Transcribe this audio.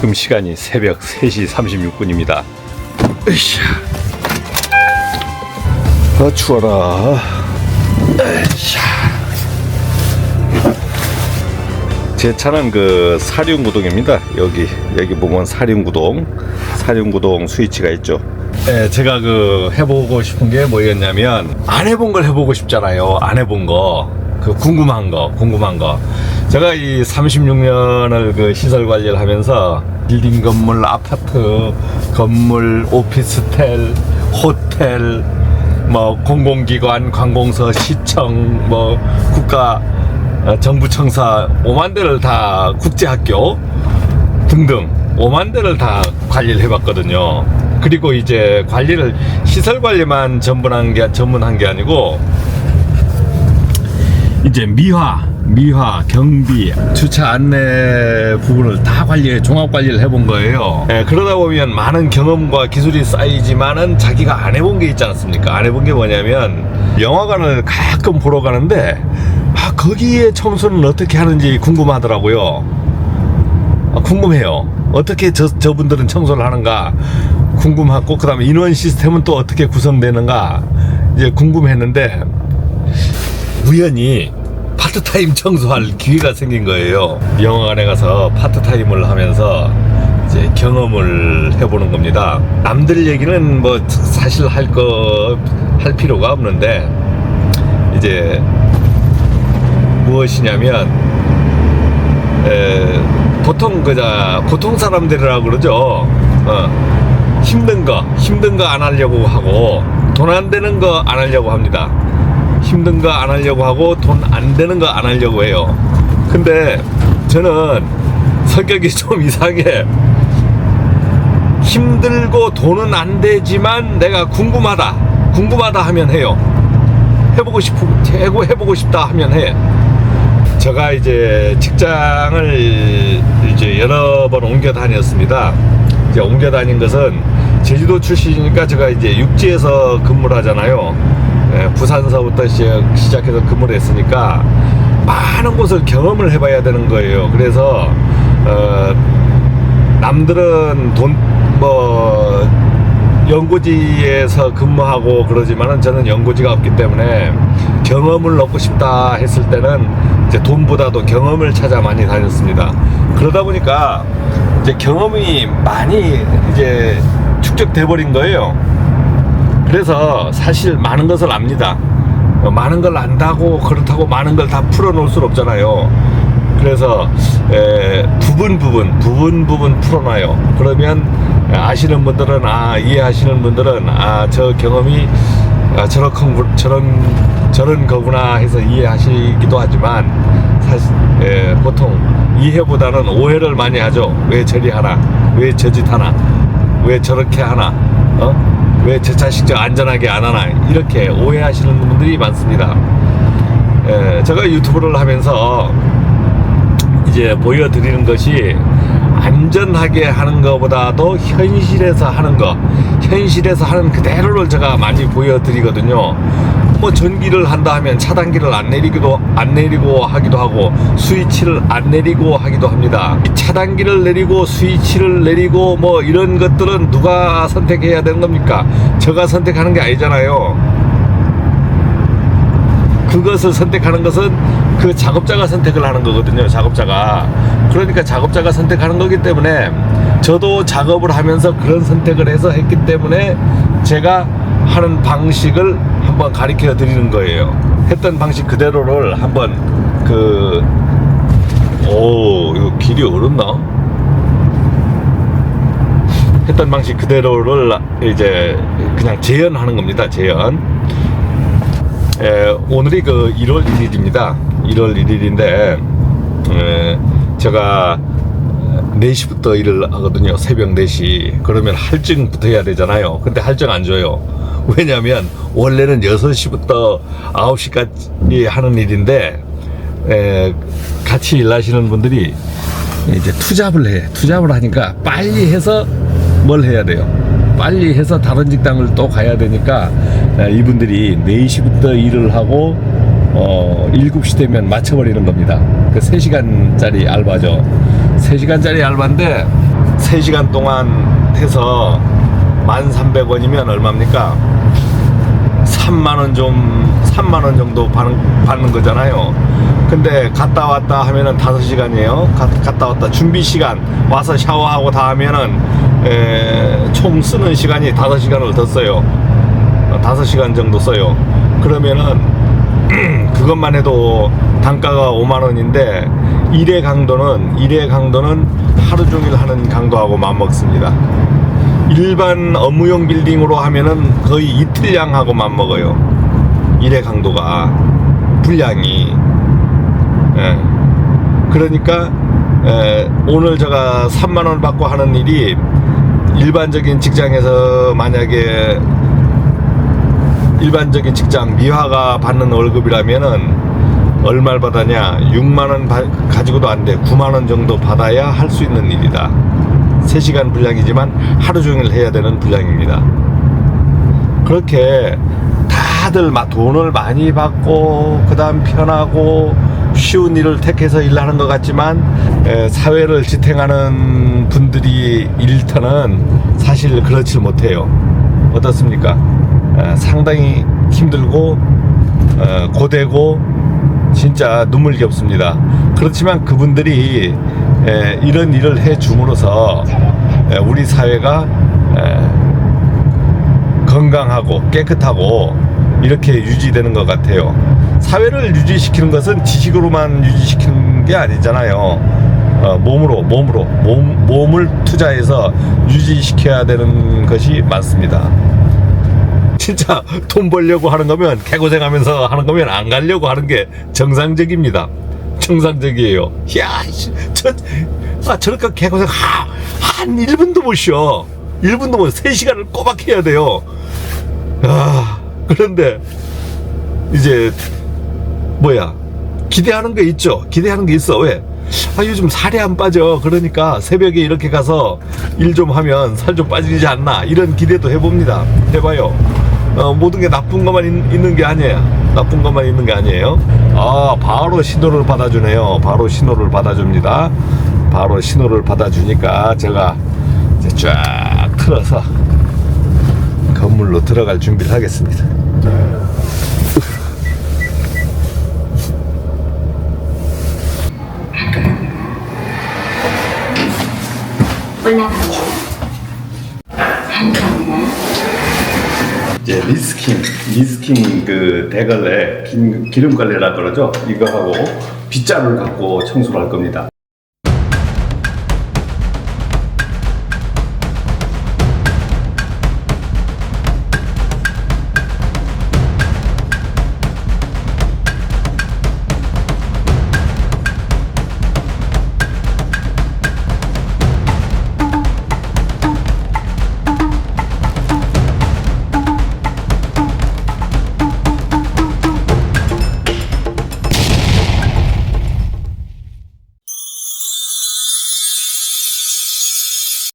지금 시간이 새벽 3시 36분입니다. 으쌰. 아, 추워라. 으쌰. 제 차는 그 사륜구동입니다. 여기 여기 보면 사륜구동, 사륜구동 스위치가 있죠. 네, 제가 그 해보고 싶은 게 뭐였냐면 안 해본 걸 해보고 싶잖아요. 안 해본 거, 그 궁금한 거, 궁금한 거. 제가 이 36년을 그 시설 관리를 하면서 빌딩 건물, 아파트, 건물, 오피스텔, 호텔, 뭐 공공기관, 관공서, 시청, 뭐 국가 어, 정부 청사 5만 대를 다 국제학교 등등 5만 대를 다 관리를 해봤거든요. 그리고 이제 관리를 시설 관리만 전문한 게 전문한 게 아니고 이제 미화, 미화, 경비, 주차 안내 부분을 다 관리, 종합 관리를 해본 거예요. 예, 그러다 보면 많은 경험과 기술이 쌓이지만은 자기가 안 해본 게 있지 않습니까? 안 해본 게 뭐냐면 영화관을 가끔 보러 가는데 아, 거기에 청소는 어떻게 하는지 궁금하더라고요. 아, 궁금해요. 어떻게 저, 저분들은 청소를 하는가 궁금하고, 그 다음에 인원 시스템은 또 어떻게 구성되는가 이제 궁금했는데, 우연히 파트타임 청소할 기회가 생긴 거예요. 영화관에 가서 파트타임을 하면서 이제 경험을 해보는 겁니다. 남들 얘기는 뭐 사실 할 거, 할 필요가 없는데, 이제 무엇이냐면, 에, 보통 그자 보통 사람들이라고 그러죠. 어, 힘든 거 힘든 거 안 하려고 하고 돈 안 되는 거 안 하려고 합니다. 힘든 거 안 하려고 하고 돈 안 되는 거 안 하려고 해요. 근데 저는 성격이 좀 이상해. 힘들고 돈은 안 되지만 내가 궁금하다. 궁금하다 하면 해요. 해보고 싶고 해보고 싶다 하면 해. 제가 이제 직장을 이제 여러 번 옮겨 다녔습니다. 이제 옮겨 다닌 것은 제주도 출신이니까 제가 이제 육지에서 근무를 하잖아요. 예, 부산서부터 시작, 시작해서 근무를 했으니까 많은 곳을 경험을 해봐야 되는 거예요. 그래서 어, 남들은 돈 뭐 연구지에서 근무하고 그러지만은 저는 연구지가 없기 때문에 경험을 얻고 싶다 했을 때는 이제 돈보다도 경험을 찾아 많이 다녔습니다. 그러다 보니까 이제 경험이 많이 이제 축적돼 버린 거예요. 그래서 사실 많은 것을 압니다. 어, 많은 걸 안다고 그렇다고 많은 걸 다 풀어놓을 수는 없잖아요. 그래서 에, 부분 부분 부분 부분 풀어놔요. 그러면 아시는 분들은 아 이해하시는 분들은 아 저 경험이 아, 저런 저런 저런 거구나 해서 이해하시기도 하지만 사실 에, 보통 이해보다는 오해를 많이 하죠. 왜 저리 하나? 왜 저짓 하나? 왜 저렇게 하나? 어? 왜저 자식 저 안전하게 안 하나? 이렇게 오해하시는 분들이 많습니다. 에, 제가 유튜브를 하면서 이제 보여드리는 것이 안전하게 하는 것보다도 현실에서 하는 거, 현실에서 하는 그대로를 제가 많이 보여드리거든요. 뭐 전기를 한다 하면 차단기를 안 내리기도 안 내리고 하기도 하고 스위치를 안 내리고 하기도 합니다. 이 차단기를 내리고 스위치를 내리고 뭐 이런 것들은 누가 선택해야 되는 겁니까? 제가 선택하는 게 아니잖아요. 그것을 선택하는 것은 그 작업자가 선택을 하는 거거든요. 작업자가. 그러니까 작업자가 선택하는 거기 때문에 저도 작업을 하면서 그런 선택을 해서 했기 때문에 제가 하는 방식을 한번 가르쳐 드리는 거예요. 했던 방식 그대로를 한번 그, 오, 이거 길이 어렵나? 했던 방식 그대로를 이제 그냥 재현하는 겁니다. 재현. 에, 오늘이 그 1월 1일입니다. 1월 1일인데 에, 제가 4시부터 일을 하거든요. 새벽 4시. 그러면 할증부터 해야 되잖아요. 근데 할증 안 줘요. 왜냐면 원래는 6시부터 9시까지 하는 일인데 에, 같이 일하시는 분들이 이제 투잡을 해. 투잡을 하니까 빨리 해서 뭘 해야 돼요. 빨리 해서 다른 직장을 또 가야 되니까 에, 이분들이 4시부터 일을 하고 어, 7시 되면 맞춰버리는 겁니다. 그 3시간짜리 알바죠. 3시간짜리 알바인데 3시간 동안 해서 1,300원이면 얼마입니까? 3만 원 좀, 3만 원 정도 받는, 받는 거잖아요. 근데 갔다 왔다 하면은 5시간이에요. 가, 갔다 왔다 준비 시간 와서 샤워하고 다 하면은 에, 총 쓰는 시간이 5시간을 더 써요. 5시간 정도 써요. 그러면은 그것만 해도 단가가 5만 원인데 일의 강도는 일의 강도는 하루 종일 하는 강도하고 맞먹습니다. 일반 업무용 빌딩으로 하면은 거의 이틀량 하고 맞먹어요. 일의 강도가 분량이. 예. 그러니까 에, 오늘 제가 3만 원 받고 하는 일이 일반적인 직장에서 만약에 일반적인 직장 미화가 받는 월급이라면은 얼마를 받았냐 6만 원 바- 가지고도 안 돼 9만 원 정도 받아야 할 수 있는 일이다 3시간 분량이지만 하루 종일 해야 되는 분량입니다 그렇게 다들 막 돈을 많이 받고 그 다음 편하고 쉬운 일을 택해서 일하는 것 같지만 에, 사회를 지탱하는 분들이 일터는 사실 그렇지 못해요 어떻습니까? 에, 상당히 힘들고 어, 고되고 진짜 눈물겹습니다. 그렇지만 그분들이 에, 이런 일을 해 줌으로써 에, 우리 사회가 에, 건강하고 깨끗하고 이렇게 유지되는 것 같아요. 사회를 유지시키는 것은 지식으로만 유지시키는 게 아니잖아요. 어, 몸으로, 몸으로, 몸, 몸을 투자해서 유지시켜야 되는 것이 많습니다. 진짜 돈 벌려고 하는 거면 개고생하면서 하는 거면 안 가려고 하는 게 정상적입니다. 정상적이에요. 야, 씨, 저, 아, 저렇게 개고생 하, 한 1분도 못 쉬어. 1분도 못 쉬어. 3시간을 꼬박 해야 돼요. 아, 그런데 이제 뭐야 기대하는 게 있죠. 기대하는 게 있어. 왜? 아 요즘 살이 안 빠져. 그러니까 새벽에 이렇게 가서 일 좀 하면 살 좀 빠지지 않나 이런 기대도 해봅니다. 해봐요. 어, 모든 게 나쁜 것만 있, 있는 게 아니에요. 나쁜 것만 있는 게 아니에요. 아 바로 신호를 받아주네요. 바로 신호를 받아줍니다. 바로 신호를 받아주니까 제가 이제 쫙 틀어서 건물로 들어갈 준비를 하겠습니다. 올라갑니다. 이제 리스킹, 리스킹 그 대걸레, 긴, 기름 걸레라 그러죠. 이거 하고 빗자루를 갖고 청소를 할 겁니다.